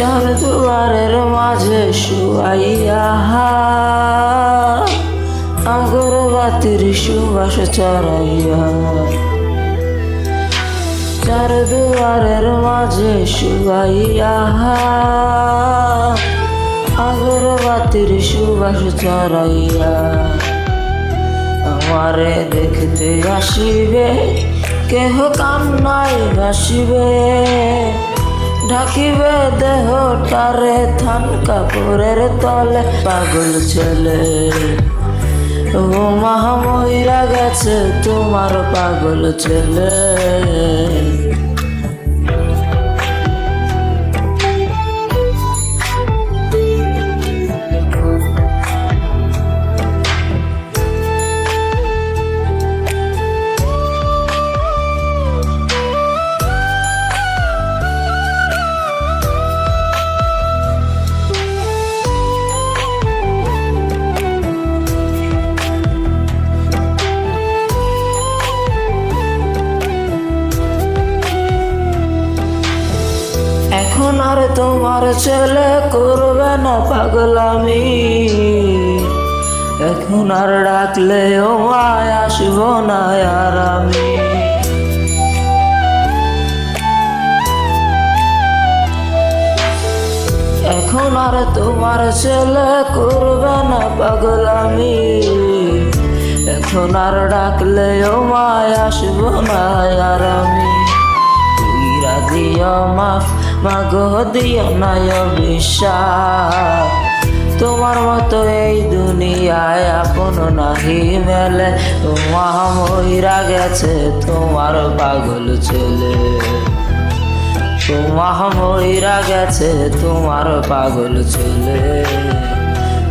চার দুয়ারের মাঝে শুয়াইয়া আগরবাতির সুবাস চড়াইয়া চার দুয়ারের মাঝে শুয়াইয়া আগরবাতির সুবাস চড়াইয়া আমারে দেখতে আসিবে, কেহ কান্নায় ভাসিবে। ঢাকিবে দেহটারে থান কাপড়ের তলে। পাগল ছেলে ও মহাময়রা গেছে তোমার পাগল ছেলে। তোমার ছেলে করবে না পাগলামি। এখন আর ডাকলে ও মায় আসব না আর আমি। এখন আর তোমার ছেলে করবে না পাগলামি। এখন আর ডাকলে ও মায় আসব না আর আমি। মাফ, মাগো দিও না তোমার মতো এই দুনিয়ায় আপন নাহি মেলে তোমার মইরা গেছে তোমার পাগল ছেলে। তোমার মইরা গেছে তোমার পাগল ছেলে।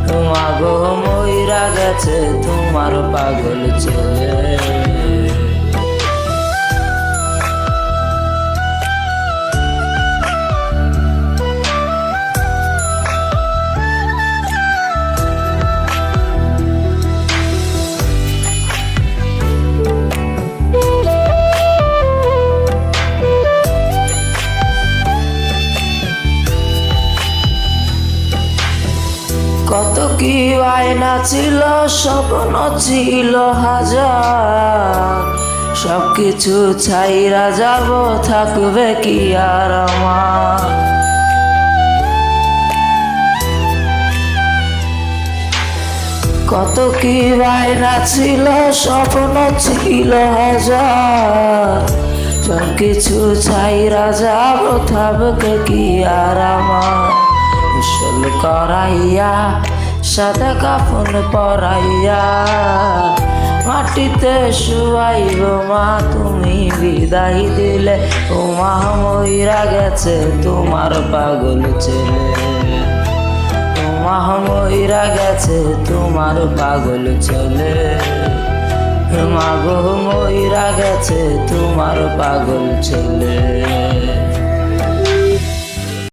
তোমার গো মইরা গেছে তোমার পাগল ছেলে। কত কি আয়না ছিল, স্বপ্ন ছিল হাজার। সব কিছু ছাইরা যাব, থাকবে কি আর আমার? কত কি বায়না ছিল, স্বপ্ন ছিল হাজার। সব কিছু ছাইরা যাব, থাকবে কি আর আমার? করাইয়া সাদা কাফন পরাইয়া, মাটিতে শুয়াইব মা, তুমি বিদায় দিলে। ও মা মইরা গেছে তোমার পাগল ছেলে। মহাময়রা গেছে তোমার পাগল ছেলে। মাগো ময়রা গেছে তোমার পাগল ছেলে।